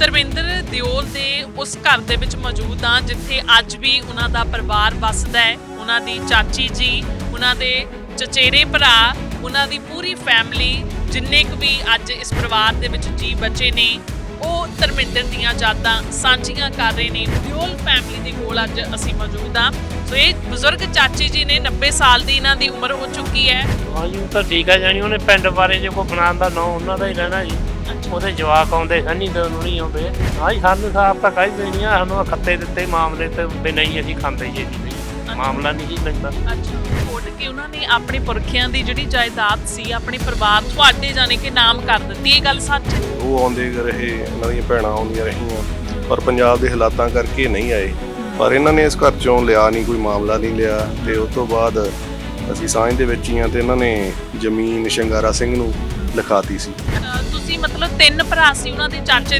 ਧਰਮਿੰਦਰ ਦਿਓਲ ਦੇ ਉਸ ਘਰ ਦੇ ਵਿੱਚ ਮੌਜੂਦ ਹਾਂ, ਜਿੱਥੇ ਅੱਜ ਵੀ ਉਹਨਾਂ ਦਾ ਪਰਿਵਾਰ ਵੱਸਦਾ ਹੈ। ਉਹਨਾਂ ਦੀ ਚਾਚੀ ਜੀ, ਉਹਨਾਂ ਦੇ ਚਚੇਰੇ ਭਰਾ, ਉਹਨਾਂ ਦੀ ਪੂਰੀ ਫੈਮਿਲੀ ਜਿੰਨੇ ਕੁ ਵੀ ਅੱਜ ਇਸ ਪਰਿਵਾਰ ਦੇ ਵਿੱਚ ਜੀ ਬਚੇ ਨੇ, ਉਹ ਧਰਮਿੰਦਰ ਦੀਆਂ ਯਾਦਾਂ ਸਾਂਝੀਆਂ ਕਰ ਰਹੇ ਨੇ। ਦਿਓਲ ਫੈਮਿਲੀ ਦੇ ਕੋਲ ਅੱਜ ਅਸੀਂ ਮੌਜੂਦ ਹਾਂ। ਸੋ ਇਹ ਬਜ਼ੁਰਗ ਚਾਚੀ ਜੀ ਨੇ 90 ਸਾਲ ਦੀ ਇਹਨਾਂ ਦੀ ਉਮਰ ਹੋ ਚੁੱਕੀ ਹੈ। ਹਾਂਜੀ, ਉਹ ਤਾਂ ਠੀਕ ਆ, ਜਾਣੀ ਉਹਨੇ ਪਿੰਡ ਬਾਰੇ ਜੇ ਕੋਈ ਬਣਾਉਣ ਦਾ ਨਾਂ ਉਹਨਾਂ ਦਾ ਹੀ ਰਹਿਣਾ ਜੀ। ਉਹਦੇ ਜਵਾਕ ਆਉਂਦੇ ਸੰਨੀ ਤੇ ਉਹਨੂੰ ਨਹੀਂ ਆਉਂਦੇ। ਹਾਂਜੀ ਸਾਨੂੰ ਸਾਫ਼ ਤਾਂ ਕਾਹੀ ਆ ਸਾਨੂੰ ਖੱਤੇ ਦਿੱਤੇ ਮਾਮਲੇ ਤੇ ਵੀ ਨਹੀਂ ਅਸੀਂ ਖਾਂਦੇ ਜੀ ਮਾਮਲਾ ਨਹੀਂ ਜੀ ਲੈਂਦਾ। ਅੱਛਾ ਛੋੜ ਕੇ ਉਹਨਾਂ ਨੇ ਆਪਣੇ ਪੁਰਖਿਆਂ ਦੀ ਜਿਹੜੀ ਜਾਇਦਾਦ ਸੀ ਆਪਣੇ ਪਰਿਵਾਰ ਤੁਹਾਡੇ ਜਾਣੇ ਕਿ ਨਾਮ ਕਰ ਦਿੱਤੀ ਇਹ ਗੱਲ ਸੱਚ ਹੈ? ਉਹ ਆਉਂਦੇ ਰਹੇ ਇਹਨਾਂ ਦੀਆਂ ਭੈਣਾਂ ਆਉਂਦੀਆਂ ਰਹੀਆਂ ਪਰ ਪੰਜਾਬ ਦੇ ਹਾਲਾਤਾਂ ਕਰਕੇ ਨਹੀਂ ਆਏ। ਪਰ ਇਹਨਾਂ ਨੇ ਇਸ ਘਰ ਚੋਂ ਲਿਆ ਨਹੀਂ ਕੋਈ ਮਾਮਲਾ ਨਹੀਂ ਲਿਆ ਤੇ ਉਸ ਤੋਂ ਬਾਅਦ ਅਸੀਂ ਸਾਂਝ ਦੇ ਵਿੱਚ ਹੀ ਆ ਤੇ ਇਹਨਾਂ ਨੇ ਜ਼ਮੀਨ ਸ਼ੰਗਾਰਾ ਸਿੰਘ ਨੂੰ ਲਿਖਾਤੀ ਸੀ। ਤੁਸੀਂ ਮਤਲਬ ਤਿੰਨ ਭਰਾ ਸੀ ਉਹਨਾਂ ਦੇ ਚਾਚੇ ਦੇ